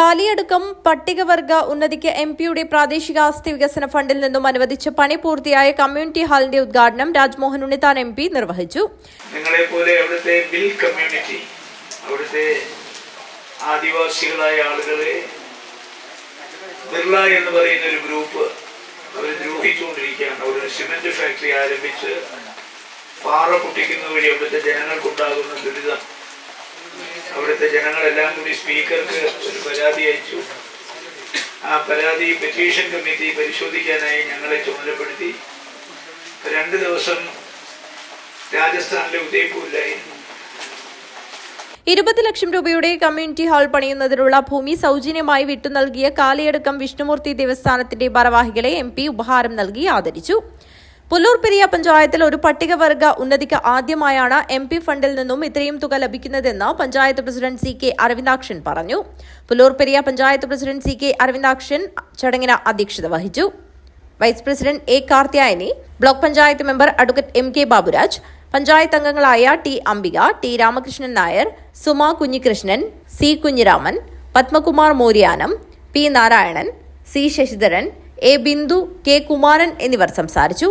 കാലിയടുക്കം പട്ടികവർഗ ഉന്നതിക്ക് എം പിയുടെ പ്രാദേശിക ആസ്തി വികസന ഫണ്ടിൽ നിന്നും അനുവദിച്ച പണി പൂർത്തിയായ കമ്മ്യൂണിറ്റി ഹാളിന്റെ ഉദ്ഘാടനം രാജ്മോഹൻ ഉണ്ണിത്താൻ എം പി നിർവഹിച്ചു. നിങ്ങളെ അവിടുത്തെ ബിൽ കമ്മ്യൂണിറ്റി അവിടുത്തെ ആദിവാസികളായ ആളുകളെ ബിർള എന്ന് പറയുന്ന ഒരു ഗ്രൂപ്പ് അവർ ദ്രോഹിച്ചുകൊണ്ടിരിക്കുകയാണ്. അവർ സിമെന്റ് ഫാക്ടറി ആരംഭിച്ച് പാറ പൊട്ടിക്കുന്ന വഴി അവിടുത്തെ ജനങ്ങൾക്കുണ്ടാകുന്ന ദുരിതം. അവിടുത്തെ ജനങ്ങളെല്ലാം കൂടി സ്പീക്കർക്ക് ഒരു പരാതി അയച്ചു. ആ പരാതി പെറ്റീഷൻ കമ്മിറ്റി പരിശോധിക്കാനായി ഞങ്ങളെ ചുമതലപ്പെടുത്തി. രണ്ട് ദിവസം രാജസ്ഥാനിലെ ഉദയ്പൂരിലായിരുന്നു ഇരുപത് ലക്ഷം രൂപയുടെ കമ്മ്യൂണിറ്റി ഹാൾ പണിയുന്നതിനുള്ള ഭൂമി സൗജന്യമായി വിട്ടു നൽകിയ കാലയടക്കം വിഷ്ണുമൂർത്തി ദേവസ്ഥാനത്തിന്റെ ഭാരവാഹികളെ എം ഉപഹാരം നൽകി ആദരിച്ചു. പുല്ലൂർ പെരിയ പഞ്ചായത്തിൽ ഒരു പട്ടികവർഗ ഉന്നതിക്ക് ആദ്യമായാണ് എം പി ഫണ്ടിൽ നിന്നും ഇത്രയും തുക ലഭിക്കുന്നതെന്ന് panchayat president C K Aravindakshan പറഞ്ഞു. Pulloor Periya panchayat president C K Aravindakshan ചടങ്ങിന് അധ്യക്ഷത വഹിച്ചു. Vice president A Karthyayani block panchayat member advocate M K Baburaj panchayat അംഗങ്ങളായ T Ambika T Ramakrishnan Nair Suma Kunhikrishnan C Kunhiraman Padmakumar Moryanam P Narayanan C Sasidharan A Bindu K Kumaran എന്നിവർ സംസാരിച്ചു.